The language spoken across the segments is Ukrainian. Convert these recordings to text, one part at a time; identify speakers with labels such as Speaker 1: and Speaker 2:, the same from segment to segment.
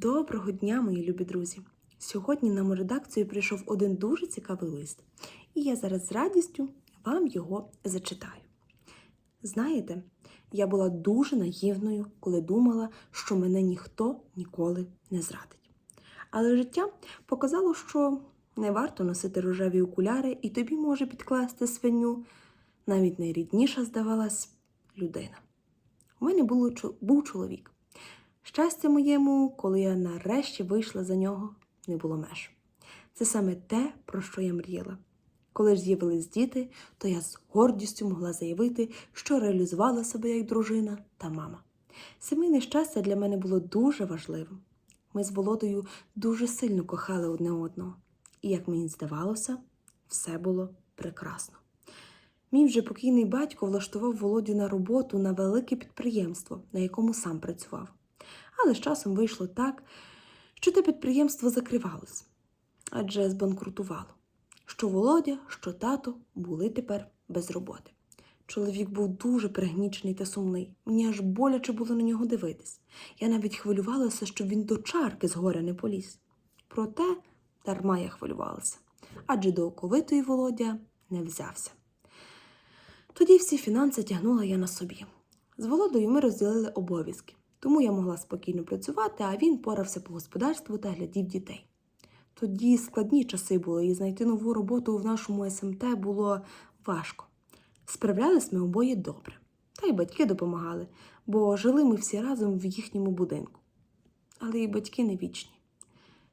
Speaker 1: Доброго дня, мої любі друзі! Сьогодні нам у редакцію прийшов один дуже цікавий лист, і я зараз з радістю вам його зачитаю. Знаєте, я була дуже наївною, коли думала, що мене ніхто ніколи не зрадить. Але життя показало, що не варто носити рожеві окуляри, і тобі може підкласти свиню. Навіть найрідніша здавалась людина. У мене було, був чоловік. Щастя моєму, коли я нарешті вийшла за нього, не було меж. Це саме те, про що я мріяла. Коли ж з'явились діти, то я з гордістю могла заявити, що реалізувала себе як дружина та мама. Сімейне щастя для мене було дуже важливим. Ми з Володою дуже сильно кохали одне одного, і, як мені здавалося, все було прекрасно. Мій вже покійний батько влаштував Володю на роботу на велике підприємство, на якому сам працював. Але з часом вийшло так, що те підприємство закривалось, адже збанкрутувало. Що Володя, що тато були тепер без роботи. Чоловік був дуже пригнічений та сумний. Мені аж боляче було на нього дивитись. Я навіть хвилювалася, щоб він до чарки з горя не поліз. Проте дарма я хвилювалася, адже до оковитої Володя не взявся. Тоді всі фінанси тягнула я на собі. З Володою ми розділили обов'язки, тому я могла спокійно працювати, а він порався по господарству та глядів дітей. Тоді складні часи були, і знайти нову роботу в нашому СМТ було важко. Справлялись ми обоє добре, та й батьки допомагали, бо жили ми всі разом в їхньому будинку. Але і батьки не вічні.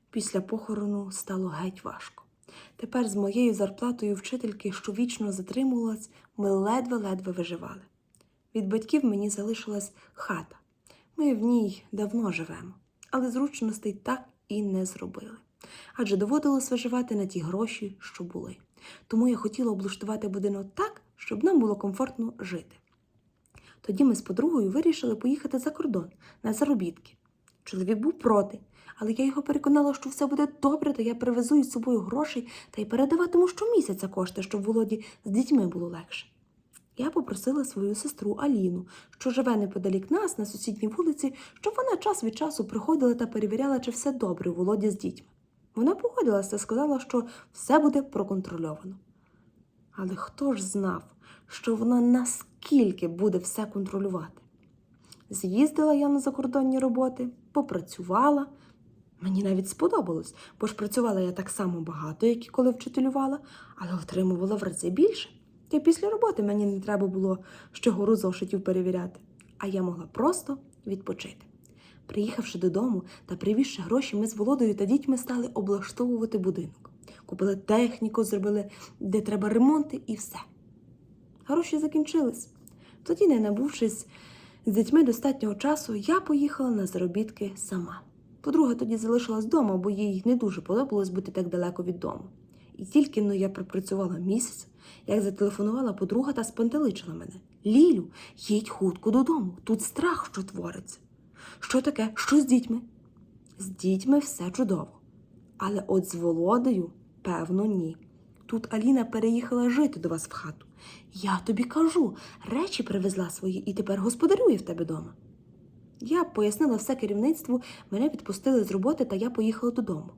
Speaker 1: Після похорону стало геть важко. Тепер з моєю зарплатою вчительки, що вічно затримувалась, ми ледве-ледве виживали. Від батьків мені залишилась хата. Ми в ній давно живемо, але зручностей так і не зробили. Адже доводилось виживати на ті гроші, що були. Тому я хотіла облаштувати будинок так, щоб нам було комфортно жити. Тоді ми з подругою вирішили поїхати за кордон на заробітки. Чоловік був проти, але я його переконала, що все буде добре, та я привезу із собою грошей та й передаватиму щомісяця кошти, щоб Володі з дітьми було легше. Я попросила свою сестру Аліну, що живе неподалік нас на сусідній вулиці, щоб вона час від часу приходила та перевіряла, чи все добре у Володі з дітьми. Вона погодилася та сказала, що все буде проконтрольовано. Але хто ж знав, що вона наскільки буде все контролювати? З'їздила я на закордонні роботи, попрацювала. Мені навіть сподобалось, бо ж працювала я так само багато, як і коли вчителювала, але отримувала в рази більше. Й після роботи мені не треба було щогору зошитів перевіряти, а я могла просто відпочити. Приїхавши додому та привізши гроші, ми з Володою та дітьми стали облаштовувати будинок. Купили техніку, зробили, де треба ремонти, і все. Гроші закінчились. Тоді, не набувшись з дітьми достатнього часу, я поїхала на заробітки сама. Подруга тоді залишилась вдома, бо їй не дуже подобалось бути так далеко від дому. І тільки но я пропрацювала місяць, як зателефонувала подруга та спантеличила мене. Лілю, їдь хутко додому. Тут страх, що твориться. Що таке? Що з дітьми? З дітьми все чудово. Але от з Володою, певно, ні. Тут Аліна переїхала жити до вас в хату. Я тобі кажу, речі привезла свої і тепер господарює в тебе дома. Я пояснила все керівництву, мене відпустили з роботи, та я поїхала додому.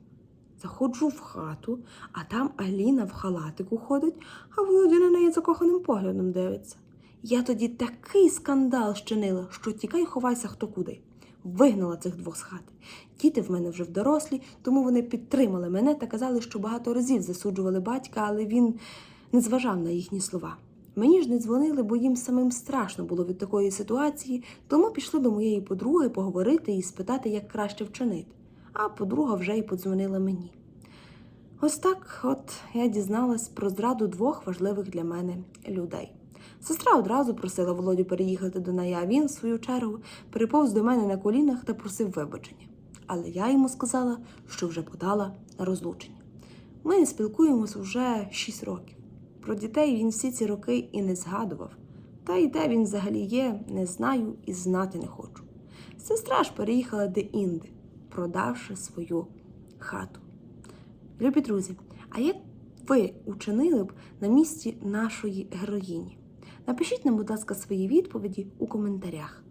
Speaker 1: Заходжу в хату, а там Аліна в халатику ходить, а Володя на неї закоханим поглядом дивиться. Я тоді такий скандал щинила, що тікай ховайся хто куди. Вигнала цих двох з хати. Діти в мене вже в дорослі, тому вони підтримали мене та казали, що багато разів засуджували батька, але він не зважав на їхні слова. Мені ж не дзвонили, бо їм самим страшно було від такої ситуації, тому пішли до моєї подруги поговорити і спитати, як краще вчинити. А подруга вже й подзвонила мені. Ось так от я дізналась про зраду двох важливих для мене людей. Сестра одразу просила Володю переїхати до неї, він, в свою чергу, переповз до мене на колінах та просив вибачення. Але я йому сказала, що вже подала на розлучення. Ми не спілкуємось уже 6 років. Про дітей він всі ці роки і не згадував. Та й де він взагалі є, не знаю і знати не хочу. Сестра ж переїхала де-інде, продавши свою хату. Любі друзі, а як ви учинили б на місці нашої героїні? Напишіть нам, будь ласка, свої відповіді у коментарях.